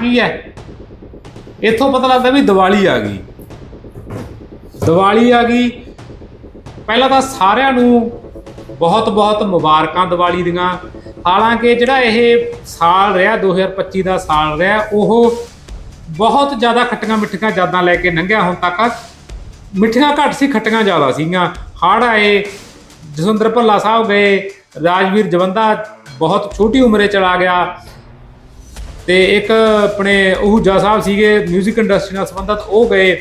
ਕੀ ਹੈ? ਇੱਥੋਂ ਪਤਾ ਲੱਗਦਾ ਵੀ ਦੀਵਾਲੀ ਆ ਗਈ। ਦੀਵਾਲੀ ਆ ਗਈ। ਪਹਿਲਾਂ ਤਾਂ ਸਾਰਿਆਂ ਨੂੰ ਬਹੁਤ ਬਹੁਤ ਮੁਬਾਰਕਾਂ ਦੀਵਾਲੀ ਦੀਆਂ। ਹਾਲਾਂਕਿ ਜਿਹੜਾ ਇਹ ਸਾਲ ਰਿਹਾ 2025 ਦਾ ਸਾਲ ਰਿਹਾ, ਉਹ ਬਹੁਤ ਜ਼ਿਆਦਾ ਖੱਟੀਆਂ ਮਿੱਠੀਆਂ ਯਾਦਾਂ ਲੈ ਕੇ ਲੰਘਿਆ ਹੁਣ ਤੱਕ। ਮਿੱਠੀਆਂ ਘੱਟ ਸੀ, ਖੱਟੀਆਂ ਜ਼ਿਆਦਾ ਸੀਗੀਆਂ। ਹੜ੍ਹ ਆਏ, ਜਸਵੰਦਰ ਭੱਲਾ ਸਾਹਿਬ ਗਏ, ਰਾਜਵੀਰ ਜਵੰਦਾ ਬਹੁਤ ਛੋਟੀ ਉਮਰੇ ਚਲਾ ਗਿਆ। ਤੇ ਇੱਕ ਆਪਣੇ ਉਹੂਜਾ ਸਾਹਿਬ ਸੀਗੇ 뮤직 ਇੰਡਸਟਰੀ ਨਾਲ ਸੰਬੰਧਿਤ, ਉਹ ਗਏ।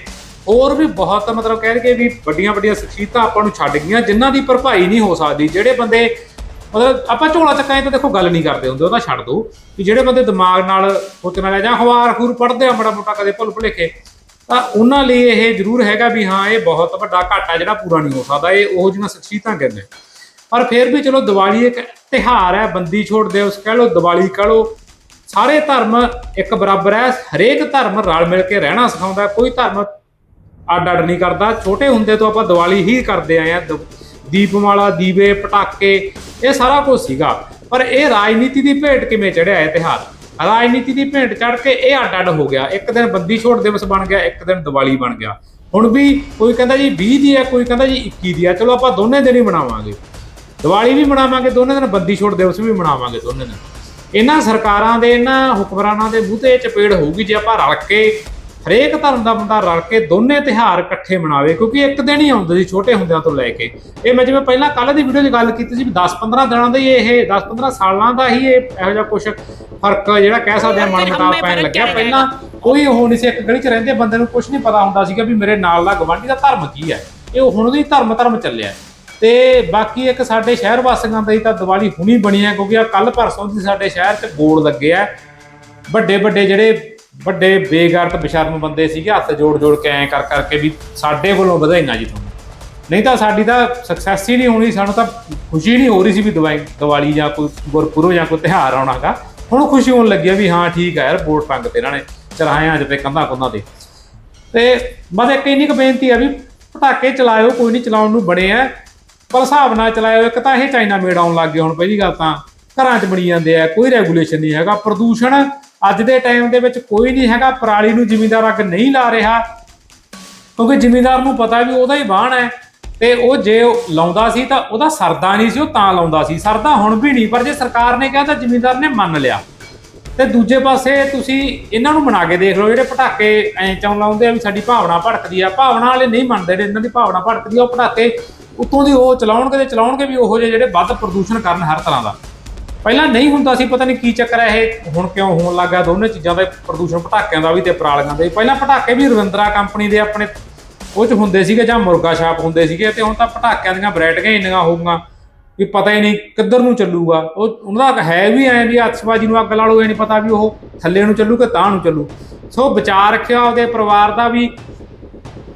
ਹੋਰ ਵੀ ਬਹੁਤ ਮਤਲਬ ਕਹਿ ਲਈਏ ਵੀ ਵੱਡੀਆਂ ਵੱਡੀਆਂ ਸ਼ਖਸੀਅਤਾਂ ਆਪਾਂ ਨੂੰ ਛੱਡ ਗਈਆਂ, ਜਿਨ੍ਹਾਂ ਦੀ ਭਰਪਾਈ ਨਹੀਂ ਹੋ ਸਕਦੀ। ਜਿਹੜੇ ਬੰਦੇ ਮਤਲਬ ਆਪਾਂ ਝੋਲਾ ਚੱਕਾਂ ਤਾਂ ਦੇਖੋ ਗੱਲ ਨਹੀਂ ਕਰਦੇ ਹੁੰਦੇ ਉਹਦਾ ਛੱਡ ਦੋ। ਵੀ ਜਿਹੜੇ ਬੰਦੇ ਦਿਮਾਗ ਨਾਲ ਸੋਚਣ ਵਾਲੇ ਜਾਂ ਹਵਾਰ ਖੂਰ ਪੜਦੇ ਆ ਬੜਾ ਮੋਟਾ ਕਦੇ ਭੁੱਲ ਭੁਲੇਖੇ, ਤਾਂ ਉਹਨਾਂ ਲਈ ਇਹ ਜ਼ਰੂਰ ਹੈਗਾ ਵੀ ਹਾਂ, ਇਹ ਬਹੁਤ ਵੱਡਾ ਘਾਟਾ ਜਿਹੜਾ ਪੂਰਾ ਨਹੀਂ ਹੋ ਸਕਦਾ, ਇਹ ਉਹ ਜਿਹੀਆਂ ਸ਼ਖਸੀਅਤਾਂ ਕਹਿੰਦੇ। ਪਰ ਫਿਰ ਵੀ ਚਲੋ ਦੀਵਾਲੀ ਇੱਕ ਤਿਹਾਰ ਹੈ, ਬੰਦੀ ਛੋੜ ਦਿਵਸ ਕਹਿ ਲਓ, ਦੀਵਾਲੀ ਕਹਿ ਲਓ ਸਾਰੇ ਧਰਮ ਇੱਕ ਬਰਾਬਰ ਹੈ, ਹਰੇਕ ਧਰਮ ਰਲ ਮਿਲ ਕੇ ਰਹਿਣਾ ਸਿਖਾਉਂਦਾ ਕੋਈ ਧਰਮ ਅੱਡ ਅੱਡ ਨਹੀਂ ਕਰਦਾ। ਛੋਟੇ ਹੁੰਦੇ ਤੋਂ ਆਪਾਂ ਦੀਵਾਲੀ ਹੀ ਕਰਦੇ ਆਏ ਆ ਦ- ਦੀਪਮਾਲਾ, ਦੀਵੇ, ਪਟਾਕੇ, ਇਹ ਸਾਰਾ ਕੁਝ ਸੀਗਾ। ਪਰ ਇਹ ਰਾਜਨੀਤੀ ਦੀ ਭੇਟ ਕਿਵੇਂ ਚੜਿਆ ਇਹ ਤਿਹਾਰ ਰਾਜਨੀਤੀ ਦੀ ਭੇਟ ਚੜ ਕੇ ਇਹ ਅੱਡ ਅੱਡ ਹੋ ਗਿਆ। ਇੱਕ ਦਿਨ ਬੰਦੀ ਛੋੜ ਦਿਵਸ ਬਣ ਗਿਆ, ਇੱਕ ਦਿਨ ਦੀਵਾਲੀ ਬਣ ਗਿਆ। ਹੁਣ ਵੀ ਕੋਈ ਕਹਿੰਦਾ ਜੀ 20 ਦੀ ਹੈ, ਕੋਈ ਕਹਿੰਦਾ ਜੀ 21 ਦੀ ਹੈ, ਚਲੋ ਆਪਾਂ ਦੋਨੇ ਦਿਨ ਹੀ ਮਨਾਵਾਂਗੇ। ਦੀਵਾਲੀ ਵੀ ਮਨਾਵਾਂਗੇ, ਦੋਨੇ ਦਿਨ ਬੰਦੀ ਛੋੜ ਦਿਵਸ ਵੀ ਮਨਾਵਾਂਗੇ, ਦੋਨੇ ਦਿਨ। ਇਹਨਾਂ ਸਰਕਾਰਾਂ ਦੇ, ਇਹਨਾਂ ਹੁਕਮਰਾਨਾਂ ਦੇ ਮੂੰਹ ਤੇ ਚਪੇੜ ਹੋਊਗੀ ਜੇ ਆਪਾਂ ਰਲ ਕੇ, ਹਰੇਕ ਧਰਮ ਦਾ ਬੰਦਾ ਰਲ ਕੇ ਦੋਨੇ ਤਿਹਾਰ ਇਕੱਠੇ ਮਨਾਵੇ, ਕਿਉਂਕਿ ਇੱਕ ਦਿਨ ਹੀ ਆਉਂਦੇ ਸੀ ਛੋਟੇ ਹੁੰਦਿਆਂ ਤੋਂ ਲੈ ਕੇ। ਇਹ ਮੈਂ ਜਿਵੇਂ ਪਹਿਲਾਂ ਕੱਲ ਦੀ ਵੀਡੀਓ 'ਚ ਗੱਲ ਕੀਤੀ ਸੀ ਵੀ 10-15 ਦਿਨਾਂ ਦਾ ਹੀ ਇਹ 10-15 ਸਾਲਾਂ ਦਾ ਹੀ ਇਹ ਇਹੋ ਜਿਹਾ ਕੁਝ ਫ਼ਰਕ ਜਿਹੜਾ ਕਹਿ ਸਕਦੇ ਆ ਮਨ ਮੁਤਾਬ ਪੈਣ ਲੱਗਿਆ। ਪਹਿਲਾਂ ਕੋਈ ਉਹ ਨਹੀਂ ਸੀ, ਇੱਕ ਗਲੀ 'ਚ ਰਹਿੰਦੇ ਬੰਦੇ ਨੂੰ ਕੁਝ ਨਹੀਂ ਪਤਾ ਹੁੰਦਾ ਸੀਗਾ ਵੀ ਮੇਰੇ ਨਾਲ ਦਾ ਗਵਾਂਢੀ ਦਾ ਧਰਮ ਕੀ ਹੈ। ਇਹ ਹੁਣ ਉਹਦੀ ਧਰਮ ਧਰਮ ਚੱਲਿਆ ਤੇ ਬਾਕੀ ਇੱਕ ਸਾਡੇ ਸ਼ਹਿਰ ਵਾਸੀਆਂ ਦਾ ਹੀ ਤਾਂ ਦੀਵਾਲੀ ਹੁਣੀ ਬਣੀ ਹੈ, ਕਿਉਂਕਿ ਆ ਕੱਲ ਪਰਸੋਂ ਦੀ ਸਾਡੇ ਸ਼ਹਿਰ 'ਚ ਗੋਲ ਲੱਗੇ ਆ। ਵੱਡੇ ਵੱਡੇ ਜਿਹੜੇ ਵੱਡੇ ਬੇਗਰਤ ਬਿਸ਼ਰਮ ਬੰਦੇ ਸੀਗੇ, ਹੱਥ ਜੋੜ ਜੋੜ ਕੇ ਐ ਕਰ ਕਰਕੇ ਵੀ ਸਾਡੇ ਵੱਲੋਂ ਵਧਾਈਆਂ ਜੀ ਤੁਹਾਨੂੰ। ਨਹੀਂ ਤਾਂ ਸਾਡੀ ਤਾਂ ਸਕਸੈਸ ਹੀ ਨਹੀਂ ਹੋਣੀ, ਸਾਨੂੰ ਤਾਂ ਖੁਸ਼ੀ ਨਹੀਂ ਹੋ ਰਹੀ ਸੀ ਵੀ ਦਵਾਈ, ਦੀਵਾਲੀ ਜਾਂ ਕੋਈ ਗੁਰਪੁਰਬ ਜਾਂ ਕੋਈ ਤਿਉਹਾਰ ਆਉਣਾਗਾ ਹੁਣ ਖੁਸ਼ੀ ਹੋਣ ਲੱਗੀ ਆ ਵੀ ਹਾਂ, ਠੀਕ ਆ ਯਾਰ ਬੋਰਡ ਟੰਗ ਤੇ ਇਹਨਾਂ ਨੇ ਚਲਾਏ ਅੱਜ ਤੇ ਕੰਧਾਂ ਕੁੰਧਾਂ ਤੇ। ਤੇ ਬਸ ਇੱਕ ਇੰਨੀ ਕੁ ਬੇਨਤੀ ਆ ਵੀ ਪਟਾਕੇ ਚਲਾਇਓ, ਕੋਈ ਨਹੀਂ ਚਲਾਉਣ ਨੂੰ ਬਣੇ ਆ। ਪਰ ਹਿਸਾਬ ਨਾਲ ਚਲਾਇਓ ਇੱਕ ਤਾਂ ਇਹ ਚਾਈਨਾ ਮੇਡ ਆਉਣ ਲੱਗ ਗਿਆ ਹੁਣ ਪਹਿਲੀ ਗੱਲ ਤਾਂ। ਘਰਾਂ 'ਚ ਬਣੀ ਜਾਂਦੇ ਆ, ਕੋਈ ਰੈਗੂਲੇਸ਼ਨ ਨਹੀਂ ਹੈਗਾ। ਪ੍ਰਦੂਸ਼ਣ ਅੱਜ ਦੇ ਟਾਈਮ ਦੇ ਵਿੱਚ ਕੋਈ ਨਹੀਂ ਹੈਗਾ। ਪਰਾਲੀ ਨੂੰ ਜ਼ਿਮੀਂਦਾਰ ਅੱਗ ਨਹੀਂ ਲਾ ਰਿਹਾ। ਕਿਉਂਕਿ ਜ਼ਿਮੀਂਦਾਰ ਨੂੰ ਪਤਾ ਵੀ ਉਹਦਾ ਹੀ ਬਾਣ ਹੈ। ਤੇ ਉਹ ਜੇ ਲਾਉਂਦਾ ਸੀ ਤਾਂ ਉਹਦਾ ਸਰਦਾ ਨਹੀਂ ਸੀ, ਉਹ ਤਾਂ ਲਾਉਂਦਾ ਸੀ। ਸਰਦਾ ਹੁਣ ਵੀ ਨਹੀਂ, ਪਰ ਜੇ ਸਰਕਾਰ ਨੇ ਕਿਹਾ ਤਾਂ ਜ਼ਿਮੀਂਦਾਰ ਨੇ ਮੰਨ ਲਿਆ। ਤੇ ਦੂਜੇ ਪਾਸੇ ਤੁਸੀਂ ਇਹਨਾਂ ਨੂੰ ਮਨਾ ਕੇ ਦੇਖ ਲਓ, ਜਿਹੜੇ ਪਟਾਕੇ ਐਂ ਚੌਂ ਲਾਉਂਦੇ ਆ ਵੀ ਸਾਡੀ ਭਾਵਨਾ ਭੜਕਦੀ ਆ। ਭਾਵਨਾ ਵਾਲੇ ਨਹੀਂ ਮੰਨਦੇ ਨੇ, ਇਹਨਾਂ ਦੀ ਭਾਵਨਾ ਭੜਕਦੀ ਆ, ਉਹ ਪਟਾਕੇ ਉੱਤੋਂ ਦੀ ਉਹ ਚਲਾਉਣਗੇ ਤੇ ਚਲਾਉਣਗੇ ਵੀ ਉਹੋ ਜਿਹੇ ਜਿਹੜੇ ਵੱਧ ਪ੍ਰਦੂਸ਼ਣ ਕਰਨ ਹਰ ਤਰ੍ਹਾਂ ਦਾ। ਪਹਿਲਾਂ ਨਹੀਂ ਹੁੰਦਾ ਸੀ, ਪਤਾ ਨਹੀਂ ਕੀ ਚੱਕਰ ਹੈ ਇਹ, ਹੁਣ ਕਿਉਂ ਹੋਣ ਲੱਗਾ ਦੋਨੇ ਚੀਜ਼ਾਂ ਦਾ ਪ੍ਰਦੂਸ਼ਣ ਪਟਾਕਿਆਂ ਦਾ ਵੀ ਤੇ ਪਰਾਲੀਆਂ ਦਾ ਵੀ। ਪਹਿਲਾਂ ਪਟਾਕੇ ਵੀ ਰਵਿੰਦਰਾ ਕੰਪਨੀ ਦੇ ਆਪਣੇ ਉਹ ਚ ਹੁੰਦੇ ਸੀਗੇ ਜਾਂ ਮੁਰਗਾ ਛਾਪ ਹੁੰਦੇ ਸੀਗੇ ਤੇ ਹੁਣ ਤਾਂ ਪਟਾਕਿਆਂ ਦੀਆਂ ਬਰੈਟੀਆਂ ਇੰਨੀਆਂ ਹੋਊਗਾ ਵੀ ਪਤਾ ਹੀ ਨਹੀਂ ਕਿੱਧਰ ਨੂੰ ਚੱਲੂਗਾ। ਉਹ, ਉਹਨਾਂ ਦਾ ਹੈ ਵੀ ਐ ਵੀ ਆਤਿਸ਼ਬਾਜ਼ੀ ਨੂੰ ਅੱਗ ਲਾ ਲਓ, ਇਹ ਨਹੀਂ ਪਤਾ ਵੀ ਉਹ ਥੱਲੇ ਨੂੰ ਚੱਲੂ ਕਿ ਤਾਂ ਨੂੰ ਚੱਲੂ। ਸੋ ਵਿਚਾਰ ਰੱਖਿਆ ਉਹਦੇ ਪਰਿਵਾਰ ਦਾ ਵੀ,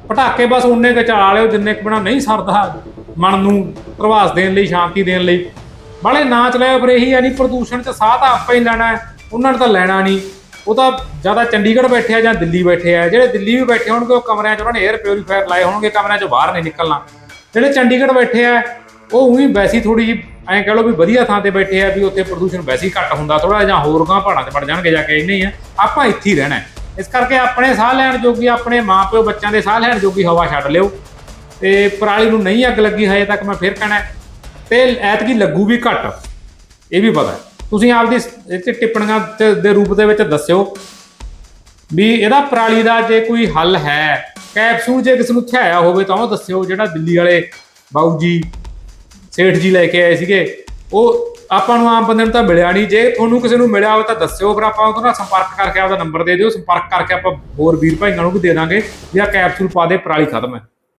ਪਟਾਕੇ ਬਸ ਉਨੇ ਕੁ ਚਲਾ ਲਿਓ, ਜਿੰਨੇ ਕੁ ਬਣਾ ਨਹੀਂ ਸਰਦਾ। ਮਨ ਨੂੰ ਪ੍ਰਭਾਸ ਦੇਣ ਲਈ ਸ਼ਾਂਤੀ ਦੇਣ ਲਈ। ਬਾਲੇ ਨਾ ਚਲਾਇਓ ਪਰ ਇਹੀ ਆ ਨਹੀਂ ਪ੍ਰਦੂਸ਼ਣ ਚ ਸਾਹ ਤਾਂ ਆਪਾਂ ਹੀ ਲੈਣਾ ਹੈ, ਉਹਨਾਂ ਨੇ ਤਾਂ ਲੈਣਾ ਨਹੀਂ। ਉਹ ਤਾਂ ਜ਼ਿਆਦਾ ਚੰਡੀਗੜ੍ਹ ਬੈਠੇ ਆ ਜਾਂ ਦਿੱਲੀ ਬੈਠੇ ਆ ਜਿਹੜੇ ਦਿੱਲੀ ਵੀ ਬੈਠੇ ਹੋਣਗੇ ਉਹ ਕਮਰਿਆਂ 'ਚ ਉਹਨਾਂ ਨੇ 에ਅਰ ਪਿਉਰੀਫਾਇਰ ਲਾਏ ਹੋਣਗੇ ਕਮਰਿਆਂ 'ਚੋਂ ਬਾਹਰ ਨਹੀਂ ਨਿਕਲਣਾ। ਜਿਹੜੇ ਚੰਡੀਗੜ੍ਹ ਬੈਠੇ ਆ ਉਹ ਉਹੀ ਵੈਸੀ ਥੋੜੀ ਜਿਹੀ ਐਂ ਕਹ ਲਓ ਵੀ ਵਧੀਆ ਥਾਂ ਤੇ ਬੈਠੇ ਆ ਵੀ ਉੱਥੇ ਪ੍ਰਦੂਸ਼ਣ ਵੈਸੀ ਘੱਟ ਹੁੰਦਾ ਥੋੜਾ ਜਾਂ ਹੋਰ ਗਾਂ ਪਹਾੜਾਂ 'ਚ ਵੜ ਜਾਣਗੇ ਜਾ ਕੇ ਇੰਨੇ ਹੀ ਆ ਆਪਾਂ ਇੱਥੇ ਹੀ ਰਹਿਣਾ ਇਸ ਕਰਕੇ ਆਪਣੇ ਸਾਹ ਲੈਣ ਜੋਗੀ ਆਪਣੇ ਮਾਪਿਓ ਬੱਚਿਆਂ ਦੇ ਸਾਹ ਲੈਣ ਜੋਗੀ ਹਵਾ ਛੱਡ ਲਿਓ। ਤੇ ਪਰਾਲੀ ਨੂੰ ਨਹੀਂ ਅੱਗ ਲੱਗੀ ਹਜੇ ਤੱਕ ਮੈਂ ਫਿਰ ਕਹਿਣਾ ਹੈ। ਤੇ ਐਤਕੀ ਲੱਗੂ ਵੀ ਘੱਟ। ਇਹ ਵੀ ਪਤਾ ਤੁਸੀਂ ਆਪਦੀ ਇਹ 'ਚ ਟਿੱਪਣੀਆਂ ਚ- ਦੇ ਰੂਪ ਦੇ ਵਿੱਚ ਦੱਸਿਓ ਵੀ ਇਹਦਾ ਪਰਾਲੀ ਦਾ ਜੇ ਕੋਈ ਹੱਲ ਹੈ, ਕੈਪਸੂਲ ਜੇ ਕਿਸੇ ਨੂੰ ਥਿਆਇਆ ਹੋਵੇ ਤਾਂ ਉਹ ਦੱਸਿਓ, ਜਿਹੜਾ ਦਿੱਲੀ ਵਾਲੇ ਬਾਊ ਜੀ, ਸੇਠ ਜੀ ਲੈ ਕੇ ਆਏ ਸੀਗੇ, ਉਹ ਆਪਾਂ ਨੂੰ ਆਮ ਬੰਦੇ ਨੂੰ ਤਾਂ ਮਿਲਿਆ ਨਹੀਂ। ਜੇ ਤੁਹਾਨੂੰ ਕਿਸੇ ਨੂੰ ਮਿਲਿਆ ਹੋਵੇ ਤਾਂ ਦੱਸਿਓ, ਫਿਰ ਆਪਾਂ ਉਹਦਾ ਸੰਪਰਕ ਕਰਕੇ ਆਪਦਾ ਨੰਬਰ ਦੇ ਦਿਓ। ਸੰਪਰਕ ਕਰਕੇ ਆਪਾਂ ਹੋਰ ਵੀਰ ਭਾਈਆਂ ਨੂੰ ਵੀ ਦੇ ਦਾਂਗੇ ਜਾਂ ਕੈਪਸੂਲ ਪਾ ਦੇ, ਪਰਾਲੀ ਖਤਮ ਹੈ।